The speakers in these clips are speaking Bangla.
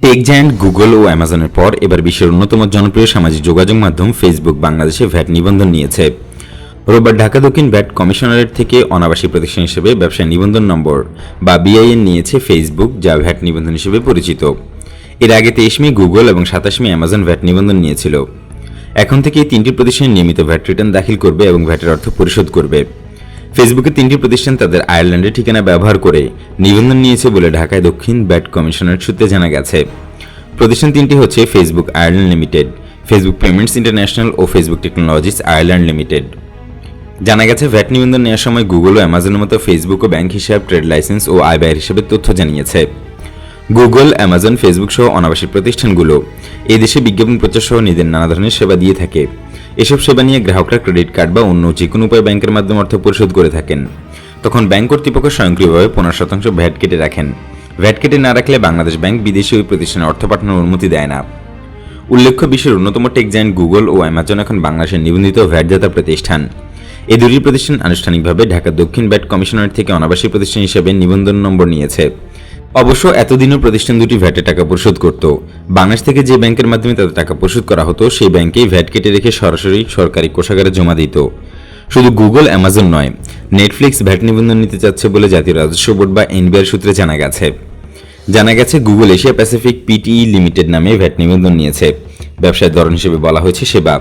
টেক জায়ান্ট, গুগল ও অ্যামাজনের পর এবার বিশ্বের অন্যতম জনপ্রিয় সামাজিক যোগাযোগ মাধ্যম ফেসবুক বাংলাদেশে ভ্যাট নিবন্ধন নিয়েছে। রোববার ঢাকা দক্ষিণ ভ্যাট কমিশনারেট থেকে অনাবাসী প্রতিষ্ঠান হিসেবে ব্যবসায় নিবন্ধন নম্বর বা বিআইএন নিয়েছে ফেসবুক, যা ভ্যাট নিবন্ধন হিসেবে পরিচিত। এর আগে তেইশ মে গুগল এবং সাতাশ মে অ্যামাজন ভ্যাট নিবন্ধন নিয়েছিল। এখন থেকে এই তিনটি প্রতিষ্ঠান নিয়মিত ভ্যাট রিটার্ন দাখিল করবে এবং ভ্যাটের অর্থ পরিশোধ করবে। ফেসবুকের তিনটি প্রতিষ্ঠান তাদের আয়ারল্যান্ডের ঠিকানা ব্যবহার করে নিবন্ধন নিয়েছে বলে ঢাকায় দক্ষিণ ব্যাট কমিশনার সূত্রে জানা গেছে। প্রতিষ্ঠান তিনটি হচ্ছে Facebook Ireland limited, Facebook payments international ও ফেসবুক টেকনোলজিস আয়ারল্যান্ড লিমিটেড। জানা গেছে, ভ্যাট নিবন্ধন নেওয়ার সময় গুগল ও অ্যামাজনের মতো ফেসবুক ও ব্যাংক হিসাব, ট্রেড লাইসেন্স ও আয় ব্যয়ের হিসেবে তথ্য জানিয়েছে। গুগল, অ্যামাজন, ফেসবুক সহ অনাবাসিক প্রতিষ্ঠানগুলো এই দেশে বিজ্ঞাপন প্রচার সহ নিজের নানা ধরনের সেবা দিয়ে থাকে। এসব সেবা নিয়ে গ্রাহকরা ক্রেডিট কার্ড বা অন্য যে কোনো উপায়ে ব্যাংকের মাধ্যমে অর্থ পরিশোধ করে থাকেন। তখন ব্যাংক কর্তৃপক্ষ স্বয়ংক্রিয়ভাবে পনেরো শতাংশ ভ্যাট কেটে রাখেন। ভ্যাট কেটে না রাখলে বাংলাদেশ ব্যাংক বিদেশি ওই প্রতিষ্ঠানে অর্থ পাঠানোর অনুমতি দেয় না। উল্লেখ্য, বিশ্বের অন্যতম টেক জায়ান্ট গুগল ও অ্যামাজন এখন বাংলাদেশের নিবন্ধিত ভ্যাটদাতা প্রতিষ্ঠান। এই দুটি প্রতিষ্ঠান আনুষ্ঠানিকভাবে ঢাকা দক্ষিণ ব্যাট কমিশনার থেকে অনাবাসী প্রতিষ্ঠান হিসেবে নিবন্ধন নম্বর নিয়েছে। অবশ্য এতদিনও প্রতিষ্ঠান দুটি ভ্যাটে টাকা পরিশোধ করত। বাংলাদেশ থেকে যে ব্যাংকের মাধ্যমে তাদের টাকা পরিশোধ করা হতো, সেই ব্যাংকেই ভ্যাট কেটে রেখে সরাসরি সরকারি কোষাগারে জমা দিত। শুধু গুগল, অ্যামাজন নয়, নেটফ্লিক্স ভ্যাট নিবন্ধন নিতে চাচ্ছে বলে জাতীয় রাজস্ব বোর্ড বা এনবিআর সূত্রে জানা গেছে। জানা গেছে, Google Asia Pacific PTE limited নামে ভ্যাট নিবন্ধন নিয়েছে। ব্যবসায়ের ধরন হিসেবে বলা হয়েছে সেবা।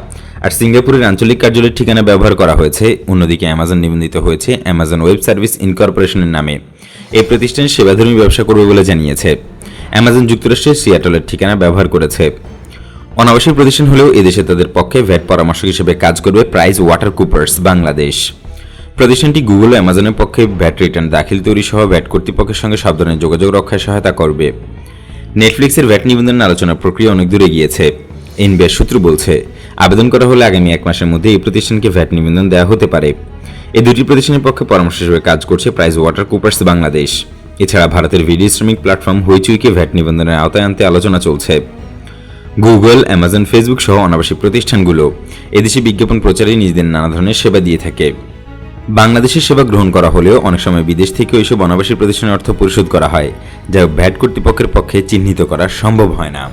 আর সিঙ্গাপুরের আঞ্চলিক কার্যালয়ের ঠিকানা ব্যবহার করা হয়েছে। অন্যদিকে অ্যামাজন নিবন্ধিত হয়েছে অ্যামাজন ওয়েব সার্ভিস ইনকর্পোরেশনের নামে। এই প্রতিষ্ঠান সেবাধর্মী ব্যবসা করবে বলে জানিয়েছে। অ্যামাজন যুক্তরাষ্ট্রের সিয়াটলের ঠিকানা ব্যবহার করেছে। অনাবাসিক প্রতিষ্ঠান হলেও এদেশে তাদের পক্ষে ভ্যাট পরামর্শক হিসেবে কাজ করবে প্রাইজ ওয়াটার কুপার্স বাংলাদেশ। প্রতিষ্ঠানটি গুগল ও অ্যামাজনের পক্ষে ভ্যাট রিটার্ন দাখিল তৈরি সহ ভ্যাট কর্তৃপক্ষের সঙ্গে সব ধরনের যোগাযোগ রক্ষায় সহায়তা করবে। নেটফ্লিক্সের ভ্যাট নিবন্ধন আলোচনার প্রক্রিয়া অনেক দূরে গিয়েছে এনবিআর সূত্র বলছে, আবেদন করা হলে আগামী এক মাসের মধ্যে এই প্রতিষ্ঠানকে ভ্যাট নিবন্ধন দেওয়া হতে পারে। এই দুটি প্রতিষ্ঠানের পক্ষে পরামর্শ হিসেবে কাজ করছে প্রাইস ওয়াটার কুপার্স বাংলাদেশ। এছাড়া ভারতের ভিডিও স্ট্রিমিং প্ল্যাটফর্ম হইচুইকে ভ্যাট নিবন্ধনের আওতায় আনতে আলোচনা চলছে। গুগল, অ্যামাজন, ফেসবুক সহ অনাবাসিক প্রতিষ্ঠানগুলো এদেশে বিজ্ঞাপন প্রচারে নিজেদের নানা ধরনের সেবা দিয়ে থাকে। বাংলাদেশের সেবা গ্রহণ করা হলেও অনেক সময় বিদেশ থেকে ওইসব অনাবাসিক প্রতিষ্ঠানের অর্থ পরিশোধ করা হয়, যা ভ্যাট কর্তৃপক্ষের পক্ষে চিহ্নিত করা সম্ভব হয় না।